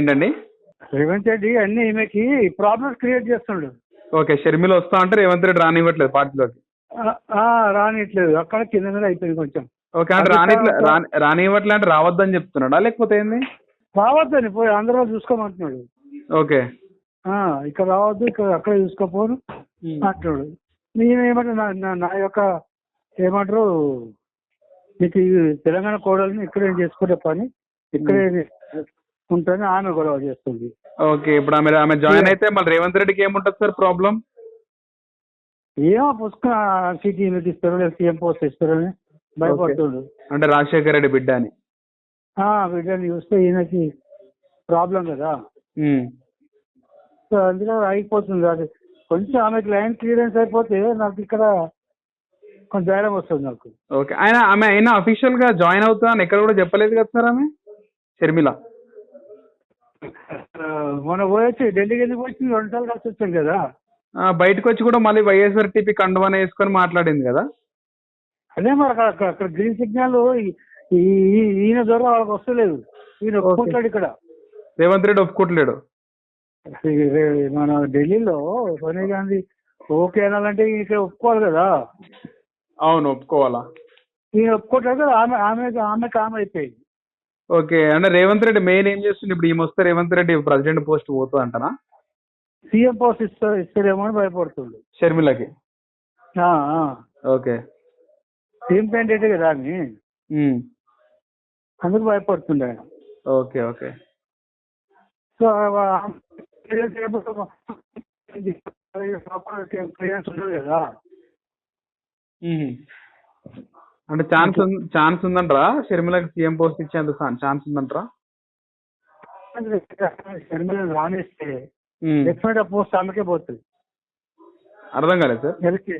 ఏంటండి? రేవంత్ రెడ్డి అన్ని ఈమెకి ప్రాబ్లమ్స్ క్రియేట్ చేస్తుండు. ఓకే షర్మిల వస్తా అంటే రేవంత్ రెడ్డి రానివ్వట్లేదు పార్టీలోకి. రానిట్లేదు అక్కడ కింద మీద అయిపోయింది కొంచెం. ఓకే అంటే రానిట్లే రాని రానివ్వట్లే అంటే రావద్దని చెప్తున్నాడా? లేకపోతే ఏంది? రావద్దని పోయి ఆంధ్రాలో చూసుకోమంటున్నాడు. ఓకే. ఆ, ఇక్కడ రావద్దు ఇక్కడ అక్కడ చూసుకోపోను అంటున్నాడు. నేనేమంటే నా యొక్క ఏమంటారు మీకు తెలంగాణ కోడల్ని ఇక్కడే చేసుకునే పని? ఇక్కడే ఉంటాను ఆమె గొడవ చేస్తుంది. ఓకే ఇప్పుడు ఆమె ఆమె జాయిన్ అయితే మళ్ళీ రేవంత్ రెడ్డికి ఏముంటుంది సార్ ప్రాబ్లం? ఏమో పుస్తకం సిటీ మీకు ఇస్తారు లేదా సీఎం పోస్ట్ ఇస్తారు అని భయపడుతుండు అంటే రాజశేఖర రెడ్డి బిడ్డ అని ఆ, బిడ్డని చూస్తే ఈయనకి ప్రాబ్లం కదా. ఉమ్. సో అందులో ఆగిపోతుంది అది కొంచెం ఆమెకి లైన్ క్లియరెన్స్ అయిపోతే నాకు ఇక్కడ కొంచెం ధైర్యం వస్తుంది నాకు. ఓకే. ఆయన ఆమె అయినా అఫీషియల్గా జాయిన్ అవుతా అని ఎక్కడ కూడా చెప్పలేదు కదా సార్ ఆమె? షర్మిల. మొన్న పోయొచ్చి ఢిల్లీకి ఎందుకు వచ్చింది రెండు సార్లు కలిసి వచ్చాం కదా. బయటకు వచ్చి కూడా మళ్ళీ వైఎస్ఆర్ టీపీ కండువాన వేసుకొని మాట్లాడింది కదా. అదే మరి అక్కడ అక్కడ- గ్రీన్ సిగ్నల్ ఈయన ద్వారా వాళ్ళకి వస్తలేదు. ఈయన ఒప్పుకుంటాడు ఇక్కడ. రేవంత్ రెడ్డి రే- మన ఢిల్లీలో సోనియా గాంధీ ఓకే అనాలంటే ఇక్కడ ఒప్పుకోవాలి కదా. అవును ఒప్పుకోవాలా? ఈయన ఒప్పుకోవట్లేదు కదా. ఆమె ఆమె ఆమెకి ఆమె అయిపోయింది. ఓకే అంటే రేవంత్ రెడ్డి మెయిన్ ఏం చేస్తుంది ఇప్పుడు ఈమె వస్తే రేవంత్ రెడ్డి ప్రెసిడెంట్ పోస్ట్ పోతుంది అంటనా సీఎం పోస్ట్ ఇస్తా ఇస్తారేమో అని భయపడుతుండు షర్మిలకి. ఓకే సీఎం క్యాండిడేట్ కదా అని. అందుకు భయపడుతుండే ఆయన ఓకే ఓకే సో ఉండదు కదా. అంటే ఛాన్స్ ఛాన్స్ ఉందంటరా? షర్మిలకి సీఎం పోస్ట్ ఇచ్చేంత ఛాన్స్ ఉందంటరా? షర్మిల రాణిస్తే ఉమ్. డెఫినెట్ పోస్ట్ ఆమెకే పోతుంది. అర్థం కాలేదు సార్. నెలకి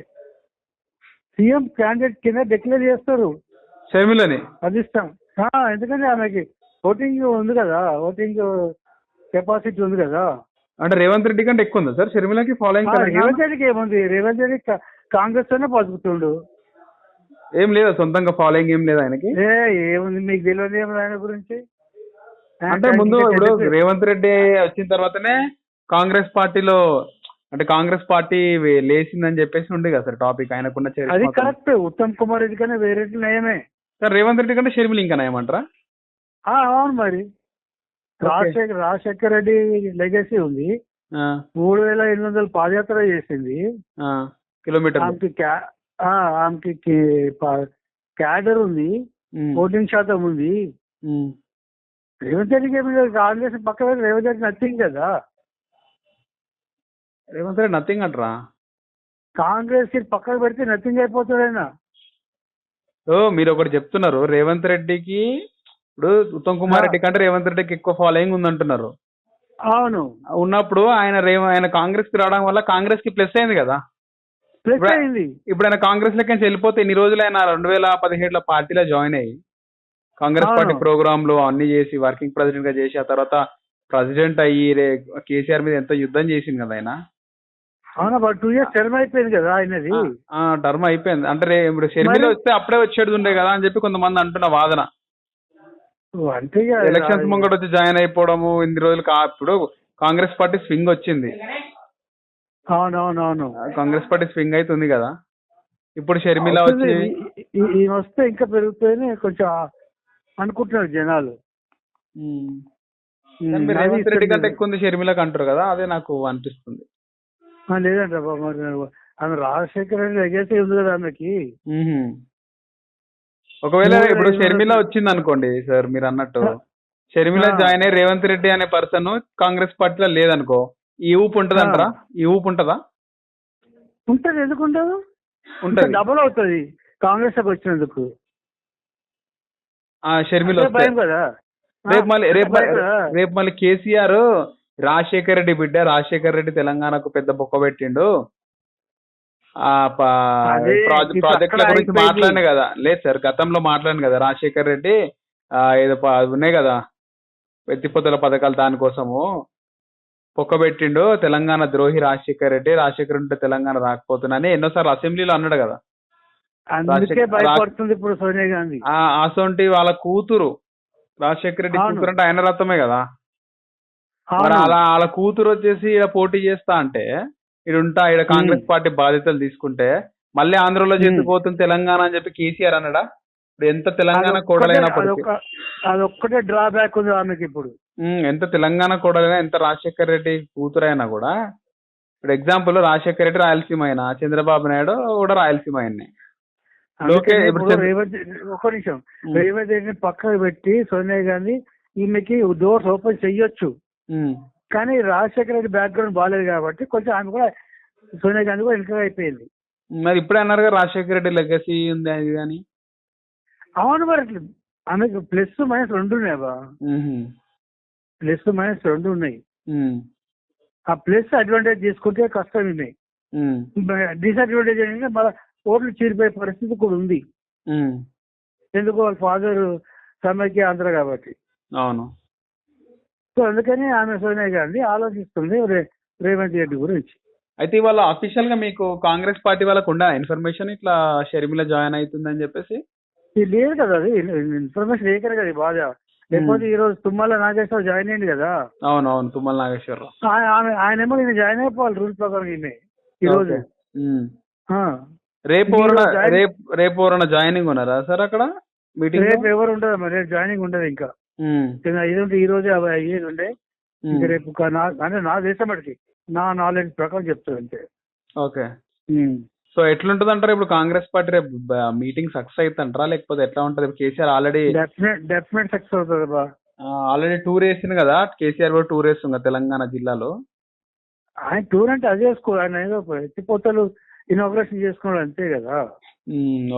సీఎం క్యాండిడేట్ కింద డిక్లేర్ చేస్తారు. షర్మిలని. అది ఇష్టం. ఎందుకంటే ఆమెకి ఓటింగ్ ఉంది కదా ఓటింగ్ కెపాసిటీ ఉంది కదా. అంటే రేవంత్ రెడ్డి కంటే ఎక్కువ ఉందా సార్? షర్మిలకి ఫాలోయింగ్ రేవంత్ రెడ్డికి ఏముంది? రేవంత్ రెడ్డి కాంగ్రెస్ తోనే బతుకుతుండు. ఏం లేదా సొంతంగా ఫాలోయింగ్ ఏం లేదా ఆయనకి. ఏ ఏముంది మీకు తెలియదు ఏముంది ఆయన గురించి? అంటే ముందు ఇప్పుడు రేవంత్ రెడ్డి వచ్చిన తర్వాతనే కాంగ్రెస్ పార్టీలో అంటే కాంగ్రెస్ పార్టీ లేచిందని చెప్పేసి ఉంది కదా సార్ టాపిక్ ఆయనకున్న అది. కరెక్ట్ ఉత్తమ్ కుమార్ రెడ్డి కన్నా వేరే నయమే. సార్ రేవంత్ రెడ్డి కంటే షర్మిల ఇంకా ఆ, అవును మరి. రాజశేఖర్ రాజశేఖర్ రెడ్డి లెగసీ ఉంది. మూడు వేల ఎనిమిది వందల పాదయాత్ర చేసింది. కిలోమీటర్ ఆమెకి క్యాడర్ ఉంది. ఓటింగ్ శాతం ఉంది. రేవంత్ రెడ్డికి ఏమి. కాంగ్రెస్ పక్క రేవంత్ రెడ్డి నథింగ్ కదా. రేవంత్ రెడ్డి నథింగ్ అంటారా? కాంగ్రెస్ పక్కన పెడితే నథింగ్ అయిపోతాడు ఆయన. ఓ మీరు ఒకటి చెప్తున్నారు. రేవంత్ రెడ్డికి ఇప్పుడు ఉత్తమ్ కుమార్ రెడ్డి కంటే రేవంత్ రెడ్డికి ఎక్కువ ఫాలోయింగ్ ఉందంటున్నారు. అవును. ఉన్నప్పుడు ఆయన రేవ ఆయన కాంగ్రెస్కి రావడం వల్ల కాంగ్రెస్కి ప్లస్ అయింది కదా. ప్లస్ ఇప్పుడు- అయింది. ఇప్పుడు ఆయన కాంగ్రెస్ లెక్క వెళ్ళిపోతే ఇన్ని రోజులు ఆయన రెండు వేల పదిహేడులో పార్టీలో జాయిన్ అయ్యి కాంగ్రెస్. పార్టీ ప్రోగ్రామ్లో అన్ని చేసి వర్కింగ్ ప్రెసిడెంట్గా చేసి ఆ తర్వాత ప్రెసిడెంట్ అయ్యి రే కేసీఆర్ మీద ఎంతో యుద్ధం చేసింది కదా ఆయన. అవునా బట్ టూ ఇయర్స్ టర్మ్ అయిపోయింది కదా ఆయనది. ఆ టర్మ్ అయిపోయింది. అంటే ఇప్పుడు షర్మిల వస్తే అప్పుడే వచ్చేది ఉండే కదా అని చెప్పి కొంతమంది అంటున్న వాదన. ఎలక్షన్స్ ముంగట వచ్చి జాయిన్ అయిపోవడము ఇన్ని రోజులు ఇప్పుడు కాంగ్రెస్ పార్టీ స్వింగ్ వచ్చింది. అవునవునవును కాంగ్రెస్ పార్టీ స్వింగ్ అవుతుంది కదా ఇప్పుడు షర్మిల వచ్చి వస్తే ఇంకా పెరిగిపోయి కొంచెం అనుకుంటున్నారు జనాలు రేవంత్ రెడ్డి కంటే. ఎక్కువ ఉంది షర్మిలకు అంటారు కదా అదే నాకు అనిపిస్తుంది లేదంట ఆమె రాజశేఖర రెడ్డి లెగసీ ఉంది కదా ఆమెకి. ఒకవేళ ఇప్పుడు షర్మిల వచ్చింది అనుకోండి సార్ మీరు అన్నట్టు. షర్మిల. జాయిన్ అయ్యి రేవంత్ రెడ్డి అనే పర్సన్ కాంగ్రెస్ పార్టీలో లేదనుకో ఈ ఊపు ఉంటది అంటారా ఈ ఊపు ఉంటదా? ఉంటది. ఎందుకు ఉండదు? ఉంటది. డబుల్ అవుతుంది. కాంగ్రెస్లోకి వచ్చినందుకు. ఆ షర్మిల భయం కదా? రేపు మళ్ళీ రేపు. రేపు మళ్ళీ కేసీఆర్ రాజశేఖర్ రెడ్డి బిడ్డ రాజశేఖర్ రెడ్డి తెలంగాణకు పెద్ద బొక్క పెట్టిండు. ఆ ప్రాజెక్టుల గురించి. మాట్లాడిన కదా. లేదు సార్ గతంలో మాట్లాడిన కదా. రాజశేఖర్ రెడ్డి ఏదో ఉన్నాయి కదా. ఎత్తిపోతల పథకాలు దానికోసము. పొక్క పెట్టిండు తెలంగాణ ద్రోహి రాజశేఖర్ రెడ్డి రాజశేఖర్ ఉంటే తెలంగాణ రాకపోతున్నాని. ఎన్నోసార్లు అసెంబ్లీలో అన్నాడు కదా. ఇప్పుడు సోనియా గాంధీ. అసొంటి వాళ్ళ కూతురు రాజశేఖర్ రెడ్డి. కూతురు అంటే ఆయన రథమే కదా. మరి. అలా వాళ్ళ కూతురు వచ్చేసి ఈడ పోటీ చేస్తా అంటే ఉంటా ఈడ కాంగ్రెస్ పార్టీ బాధ్యతలు తీసుకుంటే మళ్ళీ ఆంధ్రలో మ్మ్. చెప్పిపోతుంది తెలంగాణ అని చెప్పి కేసీఆర్ అన్నాడా? ఇప్పుడు ఎంత తెలంగాణ కోడలైనప్పటికీ. అదొక- అదొక్కటే డ్రాబ్యాక్ ఉంది ఆమెకి ఇప్పుడు. ఎంత తెలంగాణ కోడలైనా ఎంత రాజశేఖర రెడ్డి కూతురైనా కూడా ఇప్పుడు ఎగ్జాంపుల్ రాజశేఖర రెడ్డి రాయలసీమ అయినా చంద్రబాబు నాయుడు కూడా రాయలసీమ చంద్ర- రేవంత్ ఒక నిమిషం. రేవంత్ రెడ్డిని పక్కకు పెట్టి సోనియా గాంధీ ఈమెకి డోర్స్ ఓపెన్ చెయ్యొచ్చు. కానీ రాజశేఖర రెడ్డి బ్యాక్గ్రౌండ్ బాగాలేదు కాబట్టి కొంచెం ఆమె కూడా సోనియా గాంధీ కూడా వెనుక అయిపోయింది. మరి ఇప్పుడే అన్నారు కదా రాజశేఖర రెడ్డి లెగసీ ఉంది అది అని. అవును మరి ఆమెకు ప్లస్ మైనస్ రెండు ఉన్నాయి ప్లస్ మైనస్ రెండు ఉన్నాయి. ఆ ప్లస్ అడ్వాంటేజ్ తీసుకుంటే కష్టం ఉన్నాయి డిసడ్వాంటేజ్ ఏంటంటే మళ్ళీ ఓట్లు చీలిపోయే పరిస్థితి కూడా ఉంది. ఎందుకు వాళ్ళ ఫాదర్ సమైక్య ఆంధ్ర కాబట్టి. అవును. సో అందుకని ఆమె సోనియా గాంధీ ఆలోచిస్తుంది రేవంత్ రెడ్డి గురించి. అయితే ఇవాళ అఫీషియల్గా మీకు కాంగ్రెస్ పార్టీ వాళ్ళకు ఉందా ఇన్ఫర్మేషన్ ఇట్లా షర్మిల జాయిన్ అవుతుందని చెప్పేసి? లేదు కదా అది ఇన్ఫర్మేషన్ లేకనే కదా బాధ. లేకపోతే ఈ రోజు తుమ్మల నాగేశ్వర జాయిన్ అయ్యింది కదా. అవును అవును తుమ్మల ఆమె ఆయన ఏమో నేను జాయిన్ అయిపోవాలి రూల్ ప్రకారం ఈమె ఈ రోజు. రేపు రేపు రేపు ఎవరైనా జాయినింగ్ ఉన్నారా సార్ అక్కడ? మీటింగ్ రేపు ఎవరు ఉండదు రేపు జాయినింగ్ ఉండదు ఇంకా. ఇంకా ఇది ఉంటే ఈ రోజే అవి అయ్యేది ఉండే. ఇంకా రేపు అంటే నా దేశం నా నాలెడ్జ్ ప్రకారం చెప్తాను అంతే. ఓకే. సో ఎట్లుంటది అంటారు ఇప్పుడు కాంగ్రెస్ పార్టీ రేపు మీటింగ్ సక్సెస్ అవుతుంటారా లేకపోతే ఎట్లా ఉంటది? కేసీఆర్ ఆల్రెడీ డెఫినెట్ సక్సెస్ అవుతుంది బా. ఆల్రెడీ టూర్ వేసింది కదా? కేసీఆర్ కూడా టూర్ వేస్తుంది కదా తెలంగాణ జిల్లాలో? ఆయన టూర్ అంటే అదే చేసుకో ఆయన ఏదో ఎత్తిపోతలు ఇనాగ్రేషన్ చేసుకున్నాడు అంతే కదా.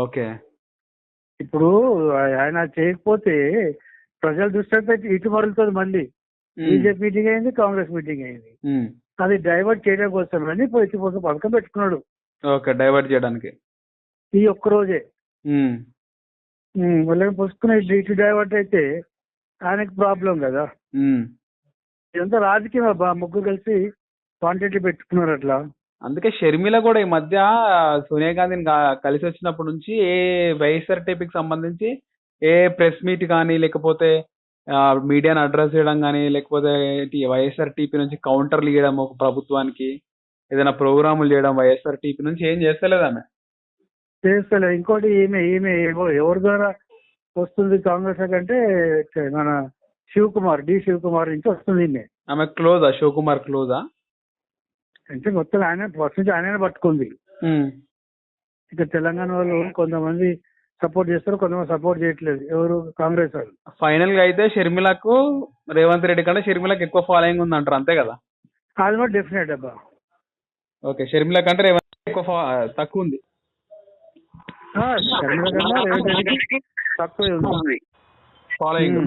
ఓకే. ఇప్పుడు ఆయన చేయకపోతే ప్రజల దృష్టి అంతా ఇటు మరుగుతుంది మళ్ళీ. బీజేపీ మీటింగ్ అయింది కాంగ్రెస్ మీటింగ్ అయింది. అది డైవర్ట్ చేయడం కోసం అని ఇప్పుడు ఎత్తిపోత పథకం పెట్టుకున్నాడు. ఓకే డైవర్ట్ చేయడానికి. ఈ ఒక్క రోజే? వాళ్ళని పుసుకుని ఇటు డైవర్ట్ అయితే ఆయనకి ప్రాబ్లం కదా. ఇదంతా రాజకీయం అబ్బా ముగ్గురు కలిసి క్వాంటిటీ పెట్టుకున్నారు అట్లా. అందుకే షర్మిల కూడా ఈ మధ్య సోనియా గాంధీని కలిసి వచ్చినప్పటి నుంచి ఏ వైఎస్ఆర్ టీపీకి సంబంధించి ఏ ప్రెస్ మీట్ కానీ లేకపోతే మీడియాని అడ్రస్ చేయడం కానీ లేకపోతే వైఎస్ఆర్ టీపీ నుంచి కౌంటర్లు ఇవ్వడం ఒక ప్రభుత్వానికి ఏదైనా ప్రోగ్రాములు చేయడం వైఎస్ఆర్ టీపీ నుంచి ఏం చేస్తలేదు ఆమె? చేస్తలే. ఇంకోటి ఈమె ఈమె ఎవ- ఎవరి ద్వారా వస్తుంది కాంగ్రెస్ కంటే మన శివకుమార్ డి శివకుమార్ నుంచి వస్తుంది ఈమె. ఆమె క్లోజా? శివకుమార్ క్లోజా? అంటే మొత్తం ఆయన ఫస్ట్ నుంచి ఆయనే పట్టుకుంది. ఇక తెలంగాణ వాళ్ళు కొంతమంది సపోర్ట్ చేస్తారు కొంతమంది సపోర్ట్ చేయట్లేదు. ఎవరు? కాంగ్రెస్ వాళ్ళు. ఫైనల్గా అయితే షర్మిలకు రేవంత్ రెడ్డి కంటే షర్మిలకు ఎక్కువ ఫాలోయింగ్ ఉంది అంటారు అంతే కదా? అది కూడా డెఫినెట్ అబ్బా. ఓకే షర్మిల కంటే రేవంత్ ఎక్కువ తక్కువ ఉంది ఆ, షర్మిల కన్నా రేవంత్ రెడ్డికి తక్కువే ఉంది. ఫాలోయింగ్.